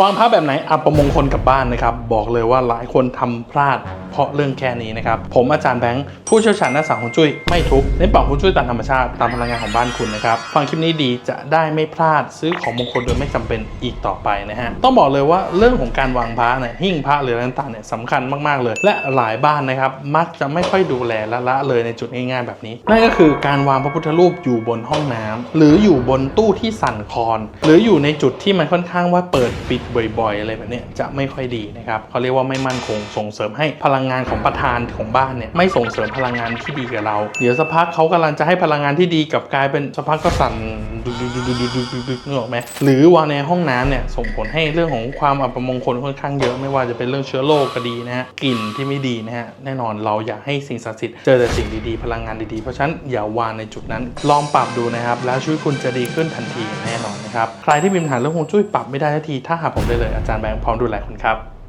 วางพระแบบไหนอัปมงคลกับบ้านนะครับ บอกเลยว่าหลายคนทำพลาด เพราะเรื่องแค่นี้นะครับ ผมอาจารย์แบงค์ผู้เชี่ยวชาญด้านสังฮวงจุ้ยไม่ทุบเน้นปรับฮวงจุ้ยตามธรรมชาติตามพลังงานของบ้านคุณนะครับ ฟังคลิปนี้ดีจะได้ไม่พลาดซื้อของมงคลโดยไม่จำเป็นอีกต่อไปนะฮะ ต้องบอกเลยว่าเรื่องของการวางพระเนี่ยหิ้งพระหรืออะไรต่างๆเนี่ยสำคัญมากๆเลย และหลายบ้านนะครับ มักจะไม่ค่อยดูแลละละเลยในจุดง่ายๆแบบนี้ นั่นก็คือการวางพระพุทธรูปอยู่บนห้องน้ำหรืออยู่บนตู้ที่สั่นคลอน หรืออยู่ในจุดที่มันค่อนข้างว่าเปิดปิดบ่อย ๆ อะไรแบบเนี้ยจะไม่ค่อยดีนะครับเขาเรียกว่าไม่มั่นคงส่งเสริมให้พลังงงานของประธานของบ้านเนี่ยไม่ส่งเสริมพลังงานที่ดีกับเรา เดี๋ยวสักพักเขากำลังจะให้พลังงานที่ดีกับกลายเป็นสักพักก็สั่นดูดูดูดูดูดูดูนึกออกไหมหรือวางในห้องน้ำเนี่ยส่งผลให้เรื่องของความอับมงคลค่อนข้างเยอะไม่ว่าจะเป็นเรื่องเชื้อโรคก็ดีนะฮะกลิ่นที่ไม่ดีนะฮะแน่นอนเราอยากให้สิ่งศักดิ์สิทธิ์เจอแต่สิ่งดีๆพลังงานดีๆเพราะฉะนั้นอย่าวางในจุดนั้น ลองปรับดูนะครับ แล้วชีวิตคุณจะดีขึ้นทันทีแน่นอนนะครับใครที่มีปัญหาเรื่องฮวงจุ้ยปรับไม่ได้ทันทีถ้าหาผมได้เลยอาจารย์แบงค์พร้อมดูแลคุณครับ